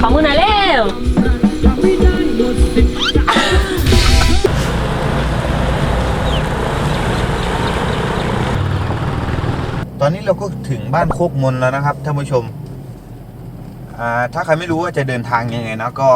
ขอมือหน่อยเร็วตอนนี้เราก็ถึงบ้านโคกมนแล้วนะครับท่านผู้ชม ถ้าใครไม่รู้ว่าจะเดินทางยังไงนะก็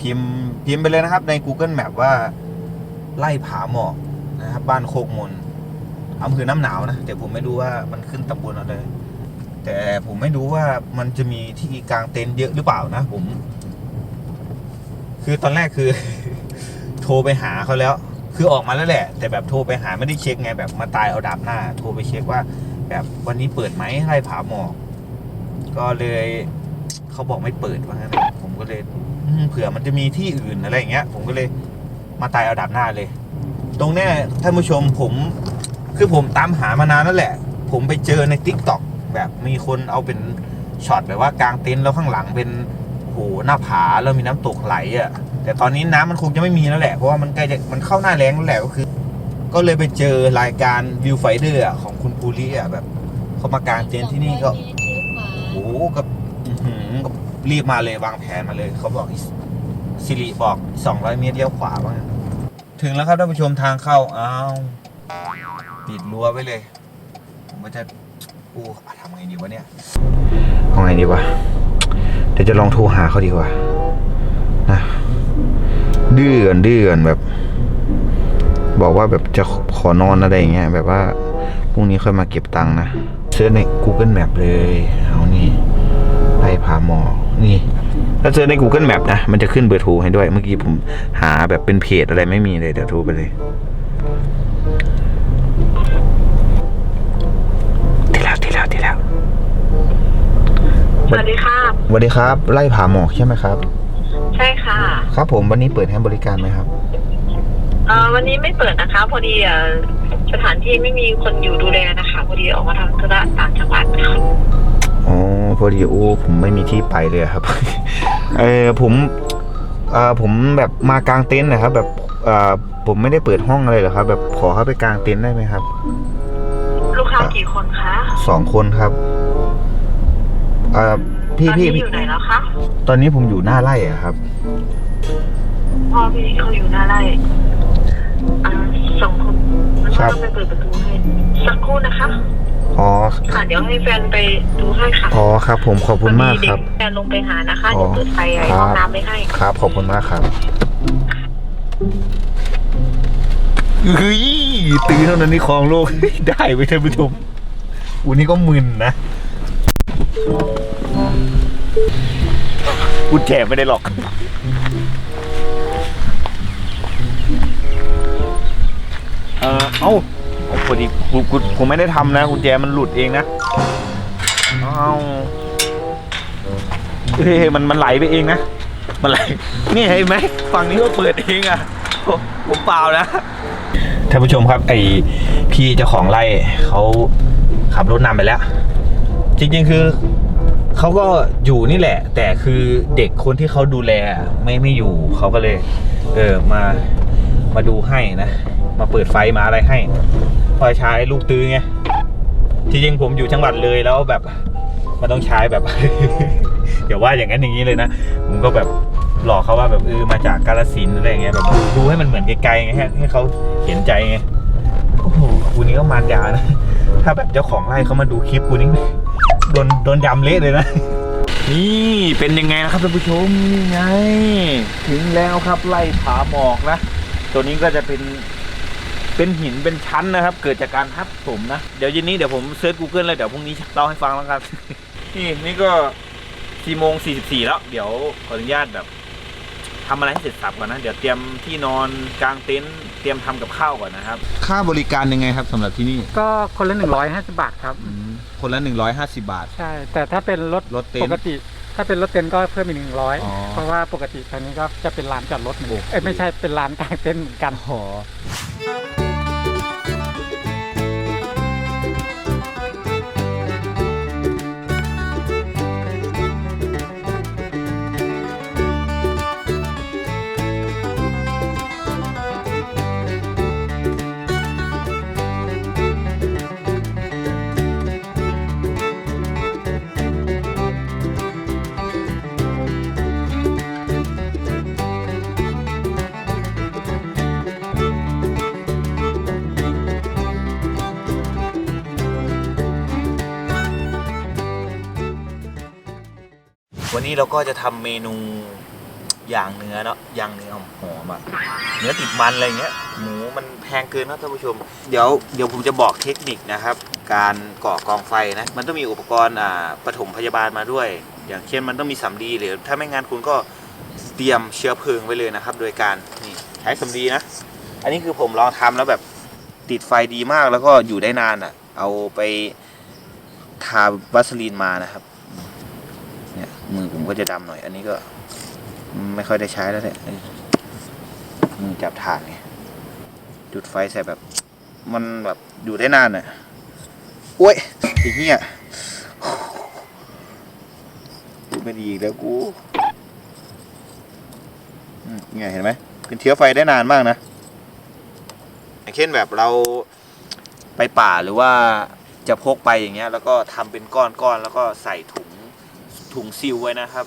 พิมพ์พิมพ์ไปเลยนะครับใน Google Map ว่าไล่ผาหมอกนะครับบ้านโคกมนอำเภอน้ำหนาวนะแต่ผมไม่รู้ว่ามันขึ้นตำบลอะไร แต่ผมไม่รู้ว่ามันจะมีที่กลางเต็นท์เยอะหรือเปล่านะผม คือตอนแรกคือ โทรไปหาเขาแล้ว คือออกมาแล้วแหละ แต่แบบโทรไปหาไม่ได้เช็คไงแบบมาตายเอาดาบหน้า โทรไปเช็คว่า แบบวันนี้เปิดไหมไล่ผาหมอก ก็เลยเขาบอกไม่เปิดว่างั้นผมก็เลยเผื่อมันจะมีที่อื่นอะไรอย่างเงี้ย ผมก็เลยมาตายเอาดาบหน้าเลย ตรงเนี้ยท่านผู้ชมผม คือผมตามหามานานแล้วแหละ ผมไปเจอใน t ิ k t o k แบบมีคนเอาเป็นช็อตแบบว่ากลางเต็นท์แล้วข้างหลังเป็นโหหน้าผาแล้วมีน้ำตกไหลอะ แต่ตอนนี้น้ำมันคงจะไม่มีแล้วแหละเพราะว่ามันใกล้จะมันเข้าหน้าแรงแล้วแหละก็คือ ก็เลยไปเจอรายการวิวไฟเดอร์ของคุณภูริอะแบบเขามากลางเต็นท์ที่นี่ก็โอ้โหก็รีบมาเลยวางแผนมาเลยเขาบอกสิริบอก 200 เมตรเลี้ยวขวาว่างถึงแล้วครับท่านผู้ชมทางเข้าอ้าวปิดรั้วไว้เลยผมก็จะ อู้ทำไงดีวะเนี่ยเอาไงดีวะ เดี๋ยวจะลองโทรหาเขาดีกว่า นะ ดื้อกันดื้อกันแบบ บอกว่าแบบจะขอนอนอะไรอย่างเงี้ย แบบว่าพรุ่งนี้ค่อยมาเก็บตังค์นะเซิร์ชใน Google Map เลย เอานี่ไล่พาหมอกนี่ถ้าเซิร์ชใน Google Map นะ มันจะขึ้นเบอร์โทรให้ด้วย เมื่อกี้ผมหาแบบเป็นเพจอะไรไม่มีเลย เดี๋ยวโทรไปเลย สวัสดีค่ะ สวัสดีครับ ไล่ผาหมอกใช่ไหมครับ ใช่ค่ะ ครับผมวันนี้เปิดให้บริการไหมครับเอ่อวันนี้ไม่เปิดนะคะ พอดีเอ่อสถานที่ไม่มีคนอยู่ดูแลนะคะ พอดีออกมาทำธุระต่างจังหวัดค่ะอ๋อพอดีโอ้ผมไม่มีที่ไปเลยครับ เออผมเอ่อผมแบบมากางเต็นท์นะครับ แบบเอ่อผมไม่ได้เปิดห้องอะไรหรอกครับ แบบขอเข้าไปกางเต็นท์ได้ไหมครับ ลูกค้ากี่คนคะสองคนครับ เอ่อพี่ตอนพี่นี้อยู่ไหนแล้วคะตอนนี้ผมอยู่หน้าไร่อะครับ พ่อพี่เขาอยู่หน้าไร่อ่าสองคนมันครัก็บ ต้องไปเปิดประตูให้สักครู่นะคะอ๋อค่ะเดี๋ยวให้แฟนไปดูให้ค่ะอ๋อครับผมขอบคุณมากพอดีคเด็รับแฟนลงไปหานะคะอ๋อ เดี๋ยวเปิดไฟไอ้ครับห้องน้ำไปให้ครับ ขอบคุณมากครับเฮ้ยตื่นเท่านั้นนี่คลองโลก ได้ไว้ยท่านผู้ชมอูนี่ก็มึนนะ กูแจไม่ได้หรอก เออเอ้าเอาพอดีกูกูกูไม่ได้ทำนะกุญแจมันหลุดเองนะ เอ้าเฮ้ยมันมันไหลไปเองนะ มันไหล นี่เห็นไหมฝั่งนี้ก็เปิดเองอะ ผมเปล่านะ ท่านผู้ชมครับไอพี่เจ้าของไร่เขาขับรถนำไปแล้ว จริงๆคือเขาก็อยู่นี่แหละ แต่คือเด็กคนที่เขาดูแลไม่ไม่อยู่เขาก็เลย เออมามาดูให้นะ มาเปิดไฟมาอะไรให้พอใช้ลูกตื้อไงที่จริงผมอยู่จังหวัดเลยแล้วแบบมันต้องใช้แบบ เดี๋ยวว่าอย่างนั้นอย่างนี้เลยนะผมก็แบบหลอกเขาว่าแบบเออมาจากกาลสินอะไรเงี้ยแบบดูให้มันเหมือนไกลๆไงให้เขาเห็นใจไงโอ้โหกูนี่ก็มารยานะถ้าแบบเจ้าของไร่เขามาดูคลิปกูนี่ โดนโดนยำเละเลยนะ นี่เป็นยังไงนะครับท่านผู้ชมนี่ไง ถึงแล้วครับไล่ผาหมอกนะ ตัวนี้ก็จะเป็นเป็นหินเป็นชั้นนะครับ เกิดจากการทับถมนะเดี๋ยวเย็นนี้เดี๋ยวผมเซิร์ช Google เลยเดี๋ยวพรุ่งนี้เล่าให้ฟังแล้วกัน นี่นี่ก็สี่โมงสี่สิบสี่แล้ว เดี๋ยวขออนุญาตแบบทำอะไรให้เสร็จสับก่อนนะ เดี๋ยวเตรียมที่นอนกลางเต็นท์ รียมทำกับข้าวก่อนนะครับ ค่าบริการยังไงครับสำหรับที่นี่ก็คนละหนึ่งร้อยห้าสิบาทครับคนละหนึ่งร้อยห้าสิบาท ใช่ แต่ถ้าเป็นรถรถเต็นท์ปกติ ถ้าเป็นรถเต็นท์ก็เพิ่มอีกหนึ่งร้อยอ๋อเพราะว่าปกติตอนนี้ก็จะเป็นลานจอดรถเหมือนโอ้เอ้ยไม่ใช่เป็นลานกลางเต็นท์เหมือนกัน หอ นนี้เราก็จะทำเมนูย่างเนื้อเนาะย่างเนื้อหอมๆอะเนื้อติดมันอะไรเงี้ย หมูมันแพงเกินครับท่านผู้ชม เดี๋ยวเดี๋ยวผมจะบอกเทคนิคนะครับ การก่อกองไฟนะ มันต้องมีอุปกรณ์อ่าปฐมพยาบาลมาด้วย อย่างเช่นมันต้องมีสำลีหรือถ้าไม่งั้นคุณก็เตรียมเชื้อเพลิงไว้เลยนะครับ โดยการนี่ใช้สำลีนะ อันนี้คือผมลองทำแล้วแบบติดไฟดีมากแล้วก็อยู่ได้นานอะ เอาไปทาวัสลีนมานะครับ ก็จะดำหน่อย อันนี้ก็ไม่ค่อยได้ใช้แล้วเนี่ยมือจับถ่านไงจุดไฟใส่แบบ มันแบบอยู่ได้นานอะโอ้ยไอ้เหี้ยกูไม่ดีอีกแล้วกูเนี่ยเห็นไหมเป็นเชื้อไฟได้นานมากนะอย่างเช่นแบบเราไปป่าหรือว่าจะพกไปอย่างเงี้ย แล้วก็ทำเป็นก้อนๆแล้วก็ใส่ถุง ถุงซิลไว้นะครับ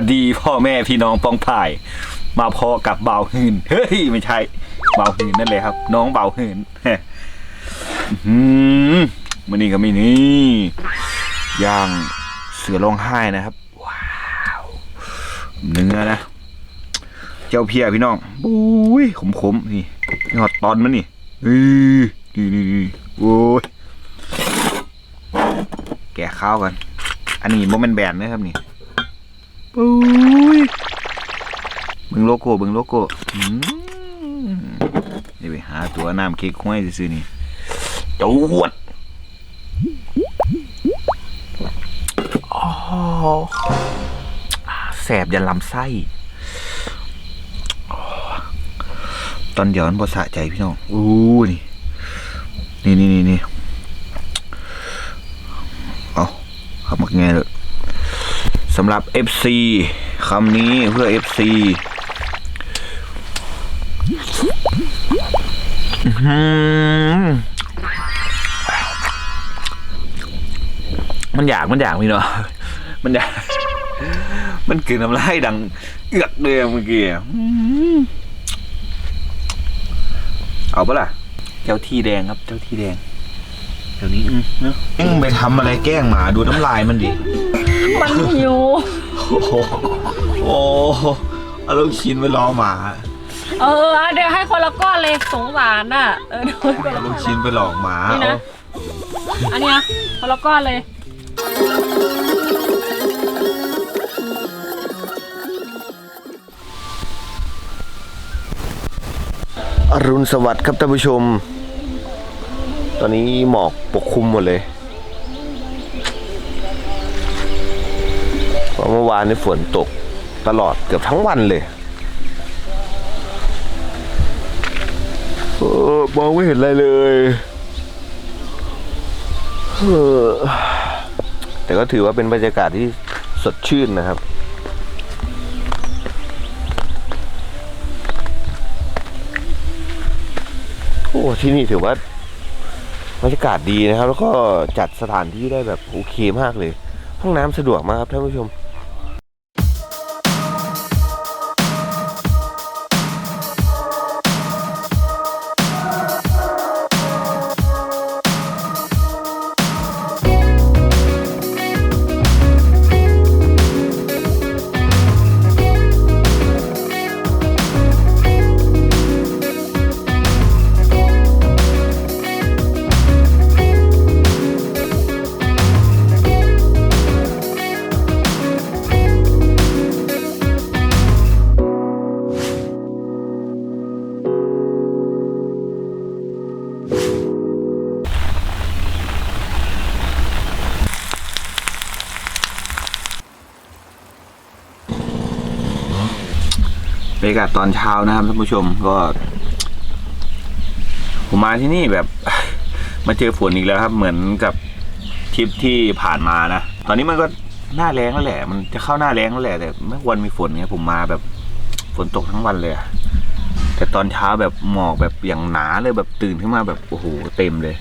วัสดีพ่อแม่พี่น้องปองผ่าย มาพอกับเบาหืนเฮ้ยไม่ใช่เบาหืนนั่นเลยครับ น้องเบาหืนอืมมันนี่ก็มีนี่ย่างเสือร้องไห้นะครับ ว้าวเนื้อนะ เจ้าเพียพี่น้องบุ้ยขมขมๆนี่หอดตอนมันนี่เอ้ยนี่นี่นี่โอ้ยแกะข้าวกัน อันนี้โมเมนแบนนะครับนี่ ปุ้ยเบึงโลโก้เบึงโลโก้นี่ไปหาตัวน้ำเค้กห้วยซื้อนี่จวดอ๋อแสบยันลำไส้ ตอนเดี๋ยวมันพอสะใจพี่น้อง อู้นี่นี่นี่นี่นี่เอาขับมาไงเลย สำหรับ FC คำนี้เพื่อ FC มันอยากมันอยากพี่เนาะมันอยาก มันกลืนน้ำลายดัง เอือกเลยเมื่อกี้อะอื้อหือเอาปะล่ะ เจ้าที่แดงครับ เจ้าที่แดงเดี๋ยวนี้เนาะเอ็งไปทำอะไรแกล้งหมาดูน้ำลายมันดิ มันหิว โอ้โหโอ้โหเอาลูกชิ้นไปรอหมาเออเดี๋ยวให้คนละก้อนเลยสงสารน่ะ เออเดี๋ยวให้คนเอาละลูก้อกน ชิ้นไปหลอกหมานี่นะ อันเนี้ยคนละก้อนเลย อรุณสวัสดิ์ครับท่านผู้ชม ตอนนี้หมอกปกคลุมหมดเลย เพราะเมื่อวานนี้ฝนตกตลอดเกือบทั้งวันเลยเออมองไม่เห็นอะไรเลยเออแต่ก็ถือว่าเป็นบรรยากาศที่สดชื่นนะครับ โอ้ที่นี่ถือว่าบรรยากาศดีนะครับ แล้วก็จัดสถานที่ได้แบบโอเคมากเลย ห้องน้ำสะดวกมากครับท่านผู้ชม บรรยากาศตอนเช้านะครับท่านผู้ชมก็ ผมมาที่นี่แบบมาเจอฝนอีกแล้วครับ เหมือนกับทริปที่ผ่านมานะตอนนี้มันก็หน้าแรงแล้วแหละ มันจะเข้าหน้าแรงแล้วแหละแต่ไม่ควรมีฝนเนี่ยผมมาแบบฝนตกทั้งวันเลยแต่ตอนเช้าแบบหมอกแบบอย่างหนาเลยแบบตื่นขึ้นมาแบบโอ้โหเต็มเลย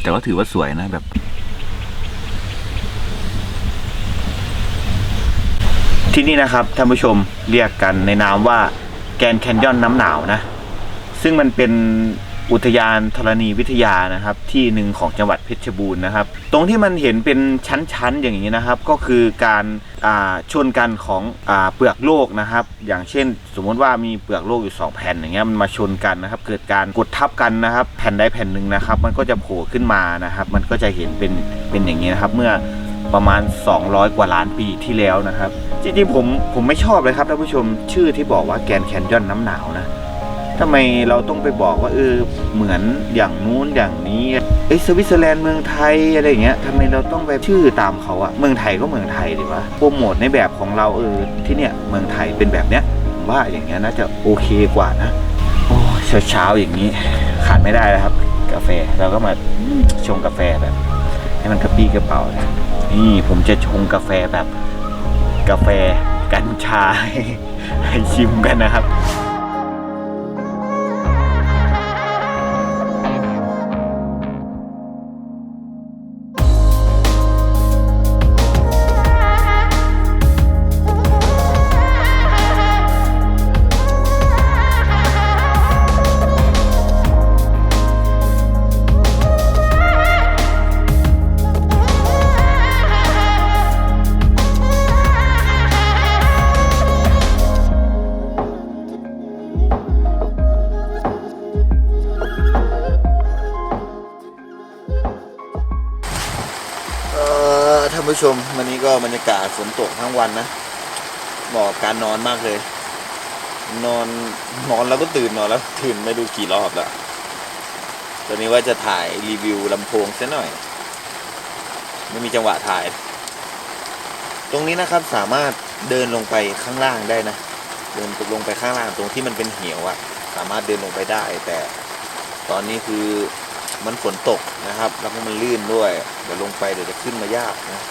แต่ก็ถือว่าสวยนะแบบ ที่นี่นะครับท่านผู้ชมเรียกกันในนามว่าแกนแคนยอนน้ำหนาวนะ ซึ่งมันเป็นอุทยานธรณีวิทยานะครับ ที่หนึ่งของจังหวัดเพชรบูรณ์นะครับ ตรงที่มันเห็นเป็นชั้นๆอย่างนี้นะครับ ก็คือการชนกันของอเปลือกโลกนะครับ อย่างเช่น สมมติว่ามีเปลือกโลกอยู่สองแผ่นอย่างเงี้ยมันมาชนกันนะครับ เกิดการกดทับกันนะครับ แผ่นใดแผ่นหนึ่งนะครับ มันก็จะโผล่ขึ้นมานะครับ มันก็จะเห็นเป็นเป็นอย่างนี้นะครับ เมื่อ ประมาณ 200 กว่าล้านปีที่แล้วนะครับ จริงๆผมผมไม่ชอบเลยครับท่านผู้ชมชื่อที่บอกว่าแกนแคนยอนน้ำหนาวนะทำไมเราต้องไปบอกว่าเออเหมือนอย่างนู้นอย่างนี้เอ้สวิตเซอร์แลนด์เมืองไทยอะไรเงี้ยทำไมเราต้องไปชื่อตามเขาอะเมืองไทยก็เมืองไทยดีวะโปรโมทในแบบของเราเออที่เนี่ยเมืองไทยเป็นแบบเนี้ยผมว่าอย่างเงี้ยน่าจะโอเคกว่านะโอ้เช้าเช้าๆอย่างนี้ขาดไม่ได้แล้วครับ กาแฟเราก็มาชงกาแฟแบบ ให้มันกระปี้กระเป๋านะ นี่ผมจะชงกาแฟแบบกาแฟกัญชาให้ให้ชิมกันนะครับ ผู้ชมวันนี้ก็บรรยากาศฝนตกทั้งวันนะเหมาะกับการนอนมากเลย นอนนอนแล้วก็ตื่นนอนแล้วตื่นไม่ดูกี่รอบแล้วตอนนี้ว่าจะถ่ายรีวิวลำโพงซะหน่อย ไม่มีจังหวะถ่าย ตรงนี้นะครับสามารถเดินลงไปข้างล่างได้นะ เดินลงไปข้างล่างตรงที่มันเป็นเหวอะสามารถเดินลงไปได้ แต่ตอนนี้คือมันฝนตกนะครับ แล้วก็มันลื่นด้วย เดี๋ยวลงไปเดี๋ยวจะขึ้นมายากนะ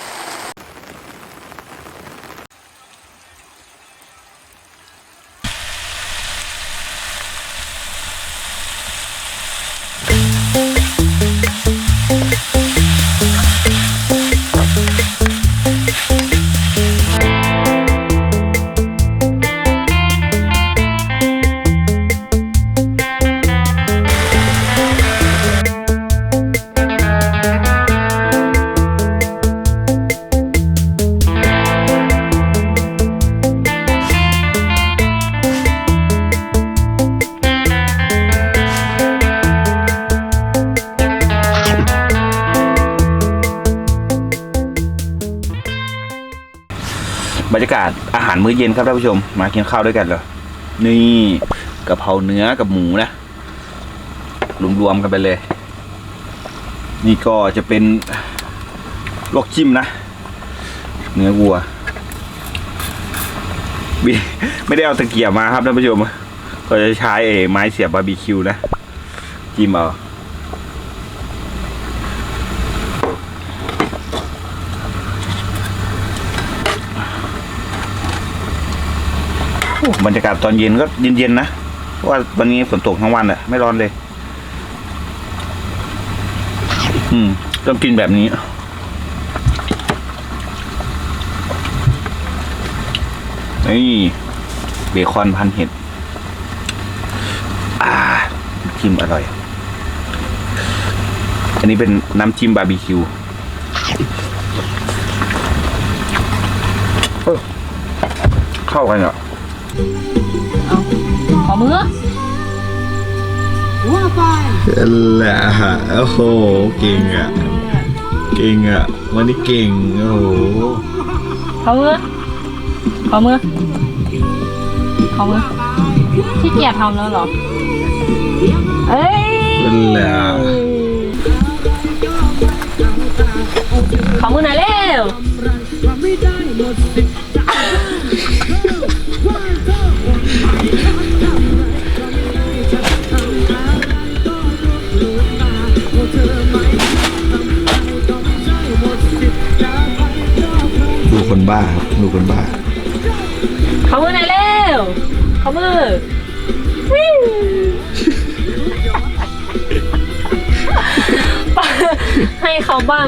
รรยากาศอาหารมื้อเย็นครับท่านผู้ชม มากินข้าวด้วยกันเลยนี่กะเพราเนื้อกับหมูนะรวมๆกันไปเลย นี่ก็จะเป็นลวกจิ้มนะ เนื้อวัว ไม่ได้เอาตะเกียบมาครับท่านผู้ชม ก็จะใช้ไอ้ไม้เสียบบาร์บีคิวนะ จิ้มเอา บรรยากาศตอนเย็นก็เย็นๆนะเพราะว่าวันนี้ฝนตกทั้งวันอะไม่ร้อนเลย อืม ต้องกินแบบนี้ นี่เบคอนพันเห็ด อ่าจิ้มอร่อย อันนี้เป็นน้ำจิ้มบาร์บีคิวเอ้ยเข้ากันเหรอ ขอมือแหละโอ้โห เก่งอะ เก่งอะ วันนี้เก่ง โอ้โหขอมือขอมือขอมือขี้เกียจทำแล้วเหรอ เอ้ยแหละขอมือหน่อยเร็ว บ้าครับลูกคนบ้าขอมือหน่อยเร็วขอมือวิวไปให้เขาบ้าง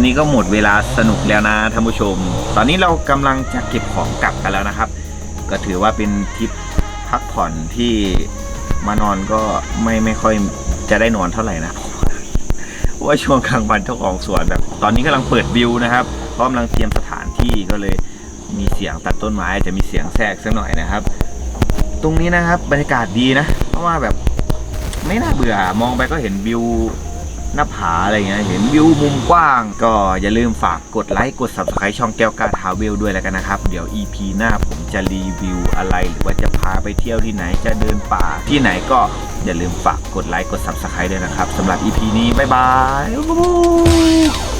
อนนี้ก็หมดเวลาสนุกแล้วนะท่านผู้ชม ตอนนี้เรากำลังจะเก็บของกลับกันแล้วนะครับ ก็ถือว่าเป็นทริปพักผ่อนที่มานอนก็ไม่ไม่ค่อยจะได้นอนเท่าไหร่นะเพราะว่าช่วงกลางวันเจ้าของสวนแบบ ตอนนี้กำลังเปิดวิวนะครับเพราะกำลังเตรียมสถานที่ก็เลยมีเสียงตัดต้นไม้จะมีเสียงแทรกสักหน่อยนะครับ ตรงนี้นะครับบรรยากาศดีนะ เพราะว่าแบบไม่น่าเบื่อมองไปก็เห็นวิว หน้าผาอะไรเงี้ยเห็นวิวมุมกว้าง ก็อย่าลืมฝากกดไลค์กด subscribe ช่องแก้วกาทาเวลด้วยแล้วกันนะครับ เดี๋ยว EP หน้าผมจะรีวิวอะไร หรือว่าจะพาไปเที่ยวที่ไหนจะเดินป่าที่ไหนก็อย่าลืมฝากกดไลค์กด subscribe ด้วยนะครับสำหรับ EP นี้บ๊ายบาย